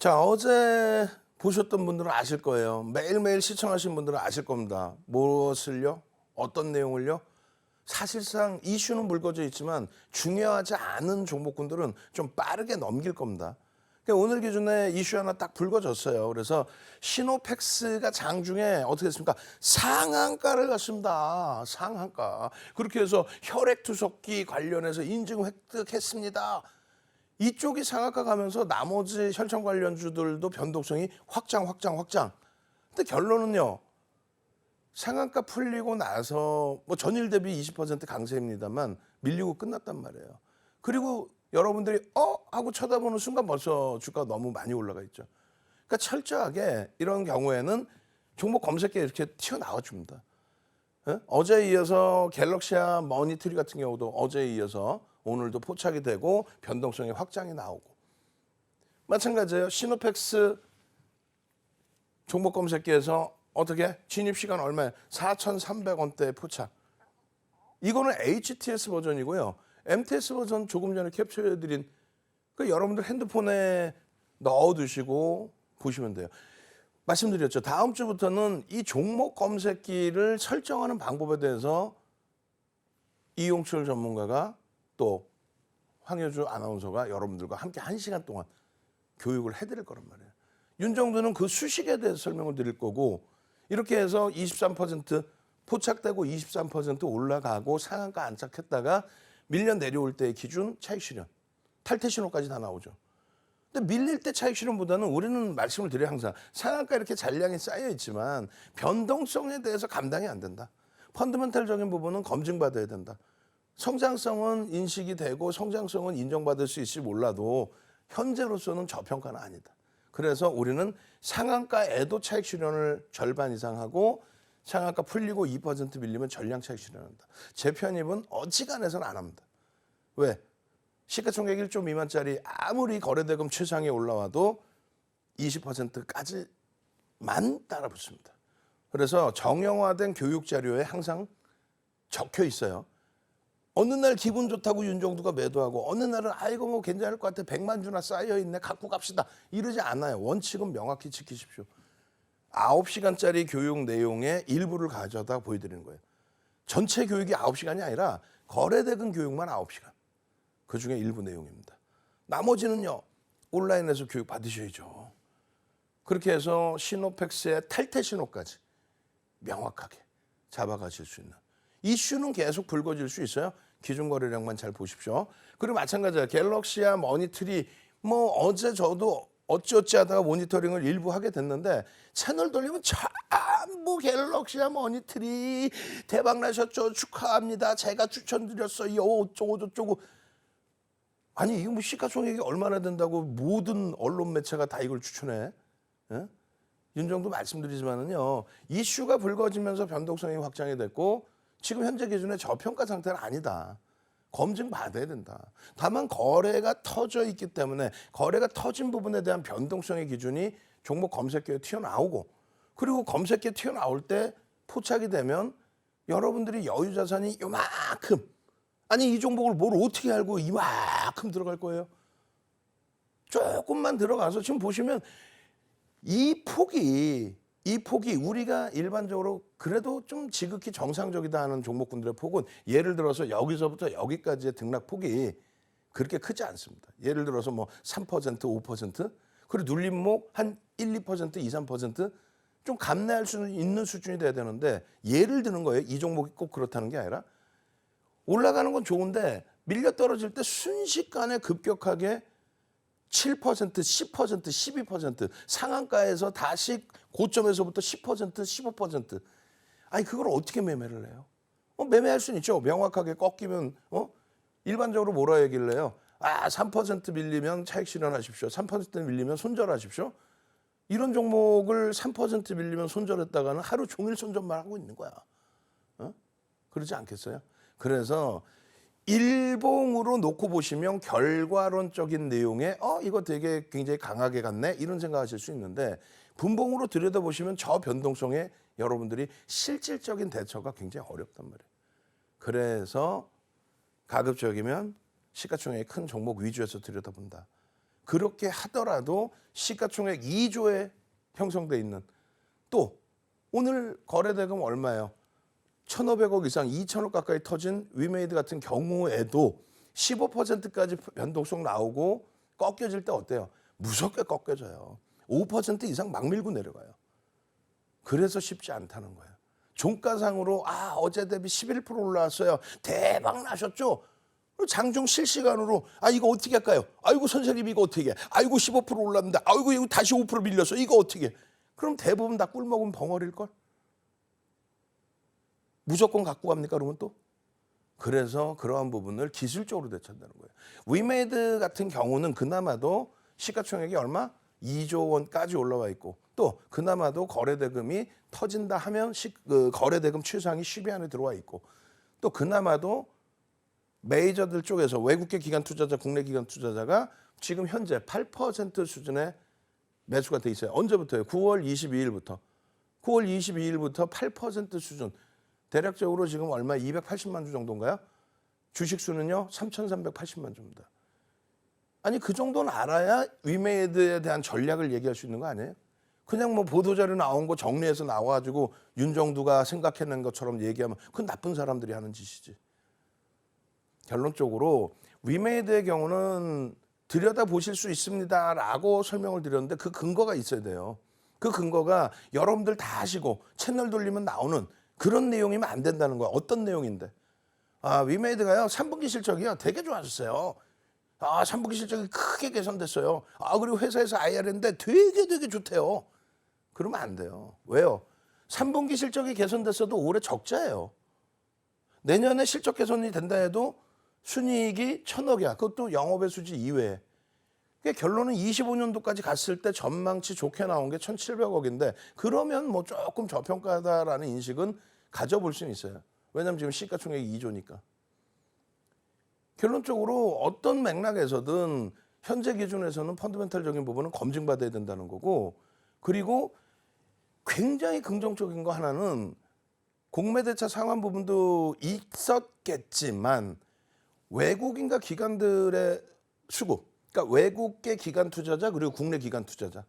자, 어제 보셨던 분들은 아실 거예요. 매일매일 시청하신 분들은 아실 겁니다. 무엇을요? 어떤 내용을요? 사실상 이슈는 물거져 있지만 중요하지 않은 종목군들은 좀 빠르게 넘길 겁니다. 그러니까 오늘 기준에 이슈 하나 딱 불거졌어요. 그래서 시노팩스가 장중에 어떻게 됐습니까? 상한가를 갔습니다. 상한가. 그렇게 해서 혈액투석기 관련해서 인증 획득했습니다. 이쪽이 상한가 가면서 나머지 혈청 관련주들도 변동성이 확장, 확장, 확장. 근데 결론은요. 상한가 풀리고 나서 뭐 전일 대비 20% 강세입니다만 밀리고 끝났단 말이에요. 그리고 여러분들이 어 하고 쳐다보는 순간 벌써 주가가 너무 많이 올라가 있죠. 그러니까 철저하게 이런 경우에는 종목 검색기에 이렇게 튀어나와 줍니다. 예? 어제에 이어서 갤럭시아 머니트리 같은 경우도 어제에 이어서 오늘도 포착이 되고 변동성의 확장이 나오고 마찬가지예요. 시노팩스 종목 검색기에서 어떻게 진입 시간 얼마에 4,300원대 포착. 이거는 HTS 버전이고요. MTS 버전 조금 전에 캡처해 드린 그 여러분들 핸드폰에 넣어 두시고 보시면 돼요. 말씀드렸죠. 다음 주부터는 이 종목 검색기를 설정하는 방법에 대해서 이용철 전문가가 또 황효주 아나운서가 여러분들과 함께 한 시간 동안 교육을 해드릴 거란 말이에요. 윤정두는 그 수식에 대해서 설명을 드릴 거고 이렇게 해서 23% 포착되고 23% 올라가고 상한가 안착했다가 밀려 내려올 때의 기준 차익 실현 탈퇴 신호까지 다 나오죠. 근데 밀릴 때 차익 실현보다는 우리는 말씀을 드려요 항상 상한가 이렇게 잔량이 쌓여 있지만 변동성에 대해서 감당이 안 된다. 펀드멘탈적인 부분은 검증받아야 된다. 성장성은 인식이 되고 성장성은 인정받을 수 있을지 몰라도 현재로서는 저평가는 아니다. 그래서 우리는 상한가에도 차익 실현을 절반 이상 하고 상한가 풀리고 2% 밀리면 전량 차익 실현한다. 제 편입은 어지간해서는 안 합니다. 왜? 시가총액 1조 미만짜리 아무리 거래대금 최상에 올라와도 20%까지만 따라붙습니다. 그래서 정형화된 교육 자료에 항상 적혀 있어요. 어느 날 기분 좋다고 윤정두가 매도하고 어느 날은 아이고 뭐 괜찮을 것 같아 100만 주나 쌓여 있네 갖고 갑시다 이러지 않아요. 원칙은 명확히 지키십시오. 9시간짜리 교육 내용의 일부를 가져다 보여드리는 거예요. 전체 교육이 9시간이 아니라 거래대금 교육만 9시간. 그 중에 일부 내용입니다. 나머지는요, 온라인에서 교육 받으셔야죠. 그렇게 해서 시노팩스의 탈퇴 신호까지 명확하게 잡아가실 수 있는. 이슈는 계속 불거질 수 있어요. 기준 거래량만 잘 보십시오. 그리고 마찬가지야. 갤럭시아 머니트리 뭐 어제 저도 어찌어찌 하다가 모니터링을 일부 하게 됐는데 채널 돌리면 전부 갤럭시아 머니트리 대박 나셨죠. 축하합니다. 제가 추천드렸어요. 어쩌고 저쩌고. 아니 이거 뭐 시가총액이 얼마나 된다고 모든 언론 매체가 다 이걸 추천해? 예? 윤정도 말씀드리지만은요 이슈가 불거지면서 변동성이 확장이 됐고 지금 현재 기준의 저평가 상태는 아니다. 검증 받아야 된다. 다만 거래가 터져 있기 때문에 거래가 터진 부분에 대한 변동성의 기준이 종목 검색기에 튀어나오고 그리고 검색기에 튀어나올 때 포착이 되면 여러분들이 여유 자산이 요만큼 아니 이 종목을 뭘 어떻게 알고 이만큼 들어갈 거예요? 조금만 들어가서 지금 보시면 이 폭이 이 폭이 우리가 일반적으로 그래도 좀 지극히 정상적이다 하는 종목군들의 폭은 예를 들어서 여기서부터 여기까지의 등락 폭이 그렇게 크지 않습니다. 예를 들어서 뭐 3%, 5% 그리고 눌림목 한 1, 2%, 2, 3%좀 감내할 수 있는 수준이 돼야 되는데 예를 드는 거예요. 이 종목이 꼭 그렇다는 게 아니라 올라가는 건 좋은데 밀려 떨어질 때 순식간에 급격하게 7%, 10%, 12% 상한가에서 다시 고점에서부터 10%, 15% 아니 그걸 어떻게 매매를 해요? 어, 매매할 수는 있죠. 명확하게 꺾이면 어? 일반적으로 뭐라 얘기를 해요? 아, 3% 밀리면 차익 실현하십시오. 3% 밀리면 손절하십시오. 이런 종목을 3% 밀리면 손절했다가는 하루 종일 손절만 하고 있는 거야. 어? 그러지 않겠어요? 그래서 일봉으로 놓고 보시면 결과론적인 내용에 어 이거 되게 굉장히 강하게 갔네 이런 생각하실 수 있는데 분봉으로 들여다보시면 저 변동성에 여러분들이 실질적인 대처가 굉장히 어렵단 말이에요. 그래서 가급적이면 시가총액이 큰 종목 위주에서 들여다본다. 그렇게 하더라도 시가총액 2조에 형성돼 있는 또 오늘 거래 대금 얼마예요? 1,500억 이상 2천억 가까이 터진 위메이드 같은 경우에도 15%까지 변동성 나오고 꺾여질 때 어때요? 무섭게 꺾여져요. 5% 이상 막 밀고 내려가요. 그래서 쉽지 않다는 거예요. 종가상으로 아 어제 대비 11% 올라왔어요. 대박 나셨죠? 장중 실시간으로 아 이거 어떻게 할까요? 아이고 선생님 이거 어떻게 해? 아이고 15% 올랐는데 아이고 이거 다시 5% 밀렸어. 이거 어떻게 해? 그럼 대부분 다 꿀 먹으면 벙어리일 걸. 무조건 갖고 갑니까 그러면 또? 그래서 그러한 부분을 기술적으로 대처한다는 거예요. 위메이드 같은 경우는 그나마도 시가총액이 얼마? 2조 원까지 올라와 있고 또 그나마도 거래대금이 터진다 하면 시, 그 거래대금 취상이 10위 안에 들어와 있고 또 그나마도 메이저들 쪽에서 외국계 기관 투자자, 국내 기관 투자자가 지금 현재 8% 수준의 매수가 돼 있어요. 언제부터요? 9월 22일부터. 9월 22일부터 8% 수준. 대략적으로 지금 얼마 280만 주 정도인가요? 주식 수는요 3,380만 주입니다. 아니 그 정도는 알아야 위메이드에 대한 전략을 얘기할 수 있는 거 아니에요? 그냥 뭐 보도자료 나온 거 정리해서 나와가지고 윤정두가 생각해낸 것처럼 얘기하면 그건 나쁜 사람들이 하는 짓이지. 결론적으로 위메이드의 경우는 들여다 보실 수 있습니다라고 설명을 드렸는데 그 근거가 있어야 돼요. 그 근거가 여러분들 다 아시고 채널 돌리면 나오는 그런 내용이면 안 된다는 거야. 어떤 내용인데? 아, 위메이드가요. 3분기 실적이요. 되게 좋아졌어요. 아, 3분기 실적이 크게 개선됐어요. 아, 그리고 회사에서 IR인데 되게 되게 좋대요. 그러면 안 돼요. 왜요? 3분기 실적이 개선됐어도 올해 적자예요. 내년에 실적 개선이 된다 해도 순이익이 천억이야. 그것도 영업의 수지 이외에. 그러니까 결론은 25년도까지 갔을 때 전망치 좋게 나온 게 1,700억인데 그러면 뭐 조금 저평가다라는 인식은 가져볼 수는 있어요. 왜냐하면 지금 시가총액이 2조니까. 결론적으로 어떤 맥락에서든 현재 기준에서는 펀드멘탈적인 부분은 검증받아야 된다는 거고 그리고 굉장히 긍정적인 거 하나는 공매대차 상환 부분도 있었겠지만 외국인과 기관들의 수급, 그러니까 외국계 기관 투자자 그리고 국내 기관 투자자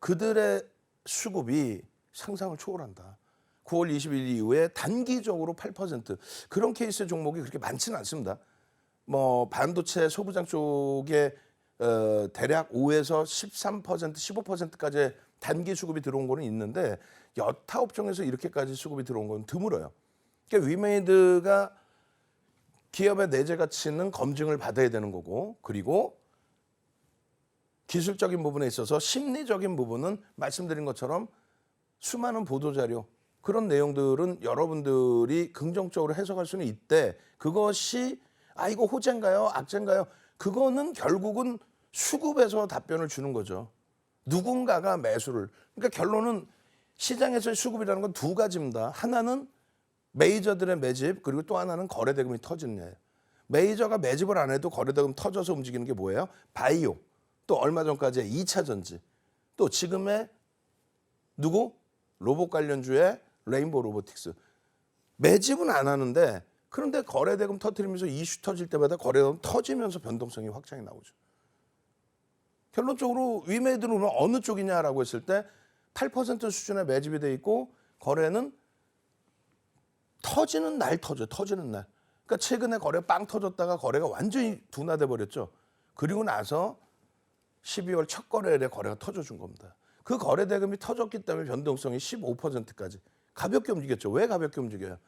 그들의 수급이 상상을 초월한다. 9월 20일 이후에 단기적으로 8% 그런 케이스 종목이 그렇게 많지는 않습니다. 뭐 반도체 소부장 쪽에 어, 대략 5에서 13% 15%까지 단기 수급이 들어온 거는 있는데 여타 업종에서 이렇게까지 수급이 들어온 건 드물어요. 그러니까 위메이드가 기업의 내재 가치는 검증을 받아야 되는 거고 그리고 기술적인 부분에 있어서 심리적인 부분은 말씀드린 것처럼 수많은 보도 자료 그런 내용들은 여러분들이 긍정적으로 해석할 수는 있대. 그것이 아 이거 호재인가요? 악재인가요? 그거는 결국은 수급에서 답변을 주는 거죠. 누군가가 매수를. 그러니까 결론은 시장에서의 수급이라는 건 두 가지입니다. 하나는 메이저들의 매집 그리고 또 하나는 거래대금이 터지는 거예요. 메이저가 매집을 안 해도 거래대금 터져서 움직이는 게 뭐예요? 바이오. 또 얼마 전까지 2차 전지. 또 지금의 누구? 로봇 관련주의 레인보우 로보틱스. 매집은 안 하는데 그런데 거래대금 터트리면서 이슈 터질 때마다 거래대금 터지면서 변동성이 확장이 나오죠. 결론적으로 위메이드는 어느 쪽이냐라고 했을 때 8% 수준의 매집이 돼 있고 거래는 터지는 날 터져 터지는 날. 그러니까 최근에 거래 빵 터졌다가 거래가 완전히 둔화돼 버렸죠. 그리고 나서 12월 첫 거래일에 거래가 터져 준 겁니다. 그 거래 대금이 터졌기 때문에 변동성이 15%까지 가볍게 움직였죠. 왜 가볍게 움직여요?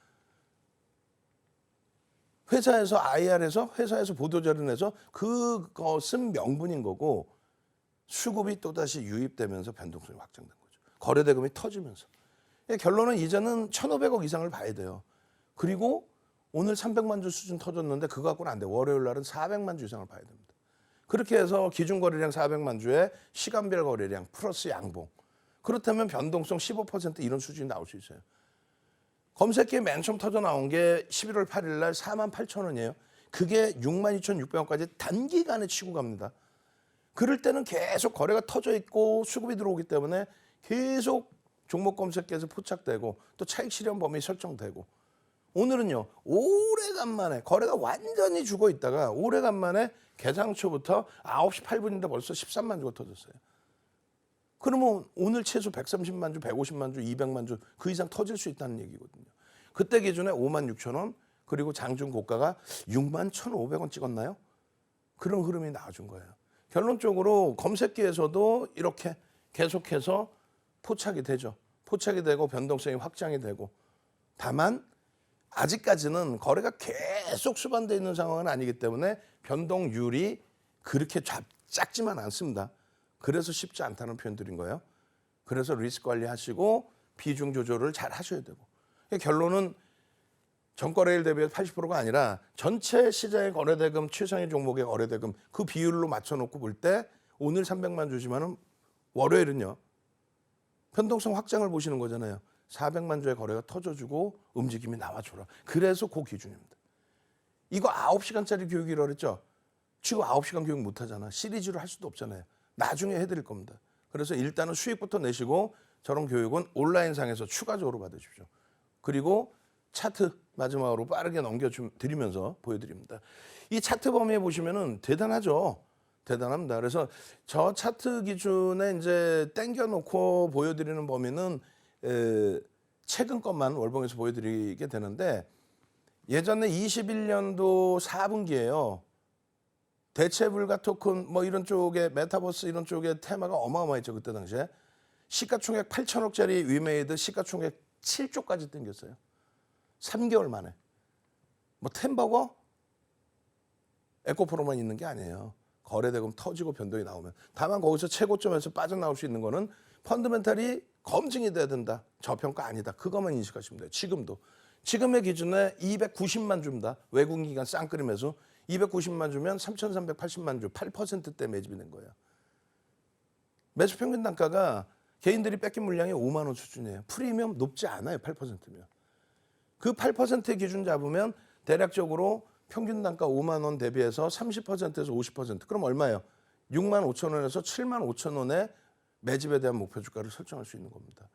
회사에서 IR에서 회사에서 보도자료 내서 그것은 명분인 거고 수급이 또다시 유입되면서 변동성이 확장된 거죠. 거래 대금이 터지면서. 그러니까 결론은 이제는 1,500억 이상을 봐야 돼요. 그리고 오늘 300만 주 수준 터졌는데 그거 갖고는 안 돼. 월요일 날은 400만 주 이상을 봐야 됩니다. 그렇게 해서 기준 거래량 400만 주에 시간별 거래량 플러스 양봉. 그렇다면 변동성 15% 이런 수준이 나올 수 있어요. 검색기에 맨 처음 터져 나온 게 11월 8일 날 4만 8천 원이에요. 그게 6만 2,600원까지 단기간에 치고 갑니다. 그럴 때는 계속 거래가 터져 있고 수급이 들어오기 때문에 계속 종목 검색기에서 포착되고 또 차익 실현 범위 설정되고 오늘은요 오래간만에 거래가 완전히 죽어 있다가 오래간만에 개장 초부터 9시 8분인데 벌써 13만 주가 터졌어요. 그러면 오늘 최소 130만 주, 150만 주, 200만 주 그 이상 터질 수 있다는 얘기거든요. 그때 기준에 5만 6천 원 그리고 장중 고가가 6만 1,500원 찍었나요? 그런 흐름이 나와준 거예요. 결론적으로 검색기에서도 이렇게 계속해서 포착이 되죠. 포착이 되고 변동성이 확장이 되고 다만 아직까지는 거래가 계속 수반되어 있는 상황은 아니기 때문에 변동률이 그렇게 잡- 작지만 않습니다. 그래서 쉽지 않다는 표현 드린 거예요. 그래서 리스크 관리하시고 비중 조절을 잘 하셔야 되고 결론은 전거래일 대비해서 80%가 아니라 전체 시장의 거래대금 최상위 종목의 거래대금 그 비율로 맞춰놓고 볼 때 오늘 300만 주지만은 월요일은요 변동성 확장을 보시는 거잖아요. 400만 주의 거래가 터져주고 움직임이 나와줘라. 그래서 그 기준입니다. 이거 9시간짜리 교육이라 그랬죠. 지금 9시간 교육 못 하잖아. 시리즈로 할 수도 없잖아요. 나중에 해드릴 겁니다. 그래서 일단은 수익부터 내시고 저런 교육은 온라인상에서 추가적으로 받으십시오. 그리고 차트 마지막으로 빠르게 넘겨드리면서 보여드립니다. 이 차트 범위에 보시면은 대단하죠. 대단합니다. 그래서 저 차트 기준에 이제 땡겨놓고 보여드리는 범위는 에, 최근 것만 월봉에서 보여드리게 되는데 예전에 21년도 4분기에요. 대체 불가 토큰 뭐 이런 쪽에 메타버스 이런 쪽에 테마가 어마어마했죠 그때 당시에 시가총액 8천억짜리 위메이드 시가총액 7조까지 땡겼어요. 3개월 만에. 뭐 템버거 에코프로만 있는 게 아니에요. 거래대금 터지고 변동이 나오면 다만 거기서 최고점에서 빠져나올 수 있는 거는 펀드멘탈이 검증이 돼야 된다. 저평가 아니다. 그것만 인식하시면 돼요. 지금도. 지금의 기준에 290만 주입니다. 외국인 기관 매수 290만 주면 3,380만 주 8%대 매집이 된 거예요. 매수 평균 단가가 개인들이 뺏긴 물량이 5만 원 수준이에요. 프리미엄 높지 않아요. 8%면. 그8% 기준 잡으면 대략적으로 평균 단가 5만 원 대비해서 30%에서 50% 그럼 얼마예요? 6만 5천 원에서 7만 5천 원의 매집에 대한 목표 주가를 설정할 수 있는 겁니다.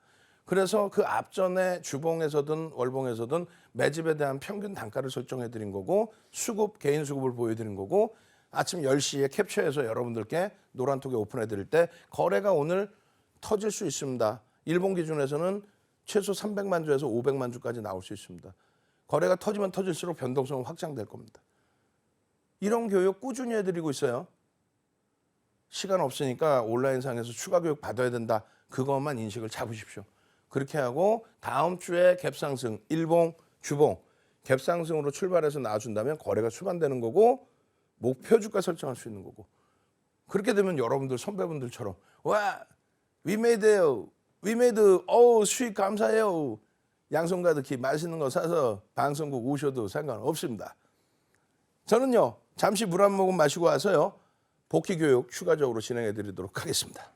그래서 그 앞전에 주봉에서든 월봉에서든 매집에 대한 평균 단가를 설정해 드린 거고 수급 개인 수급을 보여 드린 거고 아침 10시에 캡처해서 여러분들께 노란톡에 오픈해 드릴 때 거래가 오늘 터질 수 있습니다. 일본 기준에서는 최소 300만 주에서 500만 주까지 나올 수 있습니다. 거래가 터지면 터질수록 변동성은 확장될 겁니다. 이런 교육 꾸준히 해드리고 있어요. 시간 없으니까 온라인상에서 추가 교육 받아야 된다. 그것만 인식을 잡으십시오. 그렇게 하고 다음 주에 갭상승, 일봉, 주봉, 갭상승으로 출발해서 나와준다면 거래가 수반되는 거고 목표 주가 설정할 수 있는 거고 그렇게 되면 여러분들 선배분들처럼 와 위메이드요 위메이드 어우 수익 감사해요 양손 가득히 맛있는 거 사서 방송국 오셔도 상관없습니다. 저는요 잠시 물 한 모금 마시고 와서요 복귀 교육 추가적으로 진행해 드리도록 하겠습니다.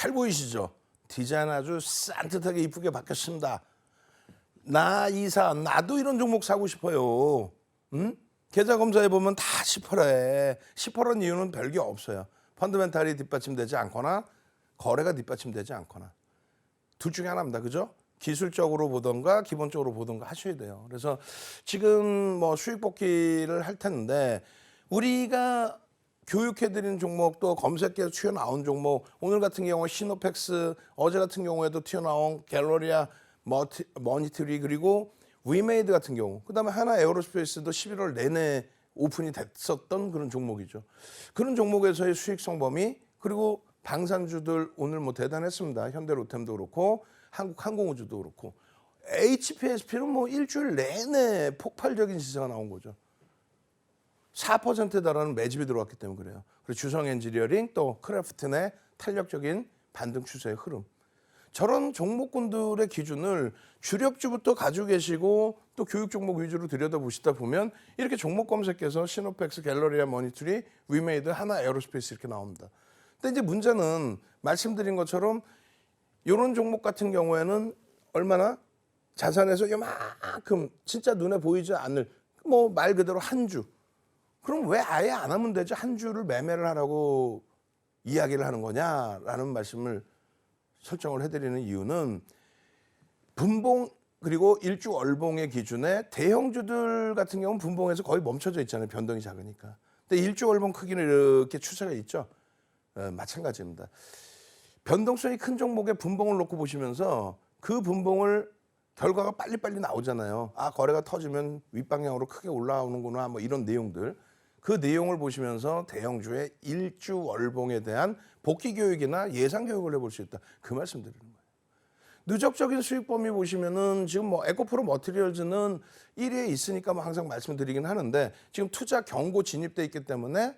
잘 보이시죠? 디자인 아주 산뜻하게 이쁘게 바뀌었습니다. 나 이사 나도 이런 종목 사고 싶어요. 응? 계좌 검사해 보면 다 10%래. 10%는 이유는 별게 없어요. 펀드멘탈이 뒷받침되지 않거나 거래가 뒷받침되지 않거나 둘 중에 하나입니다. 그죠? 기술적으로 보던가 기본적으로 보던가 하셔야 돼요. 그래서 지금 뭐 수익 복귀를 할 텐데 우리가 교육해드리는 종목도 검색계에서 튀어나온 종목 오늘 같은 경우 시노펙스 어제 같은 경우에도 튀어나온 갤러리아 머티, 머니터리 그리고 위메이드 같은 경우 그다음에 하나 에어로스페이스도 11월 내내 오픈이 됐었던 그런 종목이죠. 그런 종목에서의 수익 성 범위 그리고 방산주들 오늘 뭐 대단했습니다. 현대로템도 그렇고 한국항공우주도 그렇고 HPSP는 뭐 일주일 내내 폭발적인 시세가 나온 거죠. 4%에 달하는 매집이 들어왔기 때문에 그래요. 그리고 주성 엔지니어링 또 크래프트의 탄력적인 반등 추세의 흐름. 저런 종목군들의 기준을 주력주부터 가지고 계시고 또 교육 종목 위주로 들여다보시다 보면 이렇게 종목 검색해서 시노펙스, 갤러리아, 머니투리, 위메이드, 하나 에어로스페이스 이렇게 나옵니다. 근데 이제 문제는 말씀드린 것처럼 이런 종목 같은 경우에는 얼마나 자산에서 요만큼 진짜 눈에 보이지 않을 뭐 말 그대로 한 주. 그럼 왜 아예 안 하면 되죠? 한 주를 매매를 하라고 이야기를 하는 거냐라는 말씀을 설정을 해드리는 이유는 분봉 그리고 일주 월봉의 기준에 대형주들 같은 경우는 분봉에서 거의 멈춰져 있잖아요. 변동이 작으니까. 근데 일주 월봉 크기는 이렇게 추세가 있죠. 어, 마찬가지입니다. 변동성이 큰 종목의 분봉을 놓고 보시면서 그 분봉을 결과가 빨리빨리 나오잖아요. 아 거래가 터지면 윗방향으로 크게 올라오는구나 뭐 이런 내용들. 그 내용을 보시면서 대형주의 일주 월봉에 대한 복귀 교육이나 예상 교육을 해볼 수 있다. 그 말씀 드리는 거예요. 누적적인 수익 범위 보시면은 지금 뭐 에코프로 머티리얼즈는 1위에 있으니까 뭐 항상 말씀드리긴 하는데 지금 투자 경고 진입돼 있기 때문에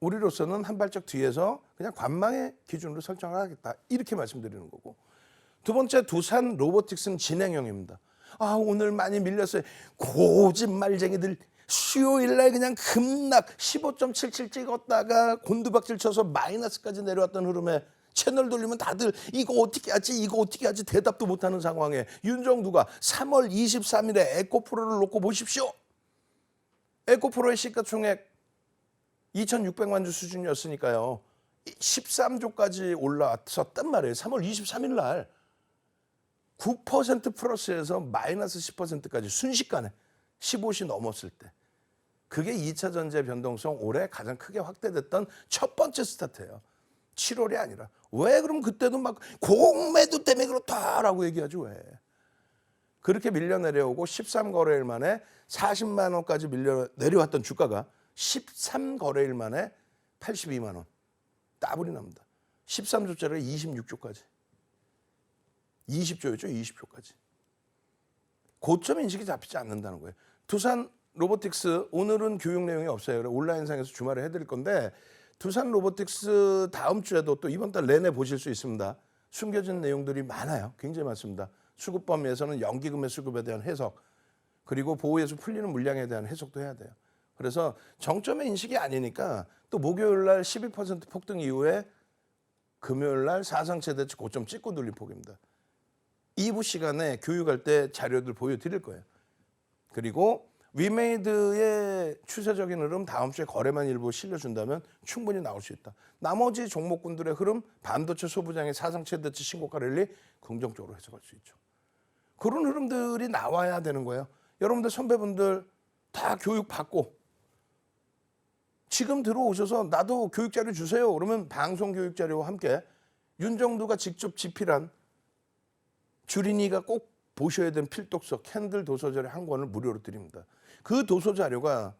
우리로서는 한 발짝 뒤에서 그냥 관망의 기준으로 설정을 하겠다. 이렇게 말씀드리는 거고. 두 번째 두산 로보틱스는 진행형입니다. 아 오늘 많이 밀렸어요. 고집 말쟁이들 수요일 날 그냥 급락 15.77 찍었다가 곤두박질 쳐서 마이너스까지 내려왔던 흐름에 채널 돌리면 다들 이거 어떻게 하지 이거 어떻게 하지 대답도 못하는 상황에 윤정두가 3월 23일에 에코프로를 놓고 보십시오. 에코프로의 시가총액 2,600만 주 수준이었으니까요. 13조까지 올라왔었단 말이에요. 3월 23일 날. 9% 플러스에서 마이너스 10%까지 순식간에 15시 넘었을 때. 그게 2차 전지의 변동성 올해 가장 크게 확대됐던 첫 번째 스타트예요. 7월이 아니라. 왜 그럼 그때도 막 공매도 때문에 그렇다라고 얘기하죠 왜. 그렇게 밀려 내려오고 13거래일 만에 40만 원까지 밀려 내려왔던 주가가 13거래일 만에 82만 원. 따블이 납니다. 13조짜리가 26조까지. 20조였죠, 20조까지. 고점 인식이 잡히지 않는다는 거예요. 두산 로보틱스 오늘은 교육 내용이 없어요. 온라인상에서 주말에 해드릴 건데 두산 로보틱스 다음 주에도 또 이번 달 내내 보실 수 있습니다. 숨겨진 내용들이 많아요. 굉장히 많습니다. 수급 범위에서는 연기금의 수급에 대한 해석 그리고 보호에서 풀리는 물량에 대한 해석도 해야 돼요. 그래서 정점의 인식이 아니니까 또 목요일 날 12% 폭등 이후에 금요일 날 사상 최대치 고점 찍고 눌린 폭입니다. 2부 시간에 교육할 때 자료들 보여드릴 거예요. 그리고 위메이드의 추세적인 흐름 다음 주에 거래만 일부 실려준다면 충분히 나올 수 있다. 나머지 종목군들의 흐름 반도체 소부장의 사상 최대치 신고가 랠리 긍정적으로 해석할 수 있죠. 그런 흐름들이 나와야 되는 거예요. 여러분들 선배분들 다 교육 받고 지금 들어오셔서 나도 교육 자료 주세요. 그러면 방송 교육 자료와 함께 윤정두가 직접 집필한 주린이가 꼭 보셔야 되는 필독서 캔들 도서자료 한 권을 무료로 드립니다. 그 도서 자료가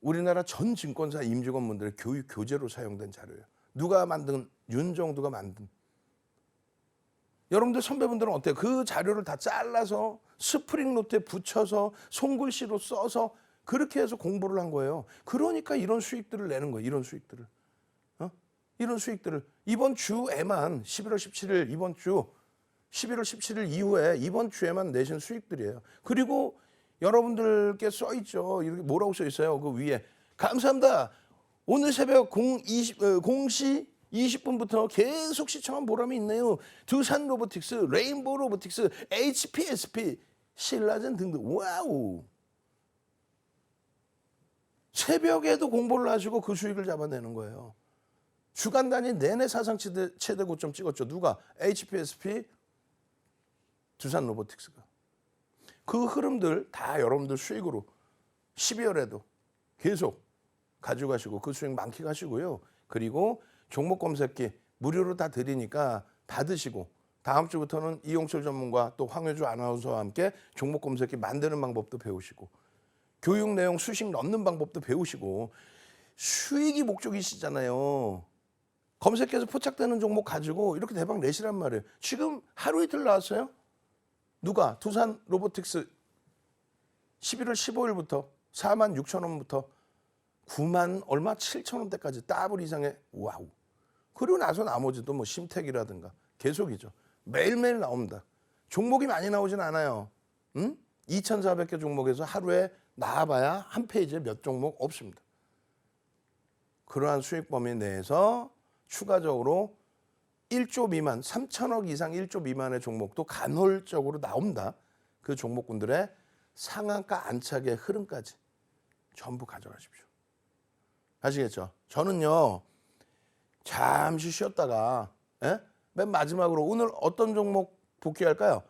우리나라 전 증권사 임직원분들의 교육 교재로 사용된 자료예요. 누가 만든 윤정두가 만든 여러분들 선배분들은 어때요? 그 자료를 다 잘라서 스프링 노트에 붙여서 손글씨로 써서 그렇게 해서 공부를 한 거예요. 그러니까 이런 수익들을 내는 거예요. 이런 수익들을. 어? 이런 수익들을 이번 주에만 11월 17일 이번 주 11월 17일 이후에 이번 주에만 내신 수익들이에요. 그리고 여러분들께 써 있죠. 이렇게 뭐라고 써 있어요? 그 위에 감사합니다. 오늘 새벽 0, 20, 어, 0시 20분부터 계속 시청한 보람이 있네요. 두산 로보틱스, 레인보우 로보틱스, HPSP, 신라젠 등등. 와우. 새벽에도 공부를 하시고 그 수익을 잡아내는 거예요. 주간 단위 내내 사상 최대, 최대 고점 찍었죠. 누가? HPSP, 두산 로보틱스가. 그 흐름들 다 여러분들 수익으로 12월에도 계속 가져가시고 그 수익 만끽하시고요. 그리고 종목 검색기 무료로 다 드리니까 받으시고 다음 주부터는 이용철 전문가 또 황효주 아나운서와 함께 종목 검색기 만드는 방법도 배우시고 교육 내용 수식 넣는 방법도 배우시고 수익이 목적이시잖아요. 검색해서 포착되는 종목 가지고 이렇게 대박 내시란 말이에요. 지금 하루 이틀 나왔어요. 누가 두산 로보틱스 11월 15일부터 4만 6천 원부터 9만 얼마 7천 원대까지 더블 이상의 와우. 그리고 나서 나머지도 뭐 심택이라든가 계속이죠. 매일매일 나옵니다. 종목이 많이 나오진 않아요. 응? 2,400개 종목에서 하루에 나와봐야 한 페이지에 몇 종목 없습니다. 그러한 수익 범위 내에서 추가적으로 1조 미만, 3천억 이상 1조 미만의 종목도 간헐적으로 나옵니다. 그 종목군들의 상한가 안착의 흐름까지 전부 가져가십시오. 아시겠죠? 저는요 잠시 쉬었다가 예? 맨 마지막으로 오늘 어떤 종목 복귀할까요?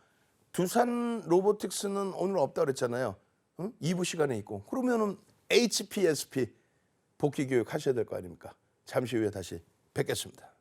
두산 로보틱스는 오늘 없다 그랬잖아요. 응? 2부 시간에 있고 그러면은 HPSP 복귀 교육 하셔야 될 거 아닙니까? 잠시 후에 다시 뵙겠습니다.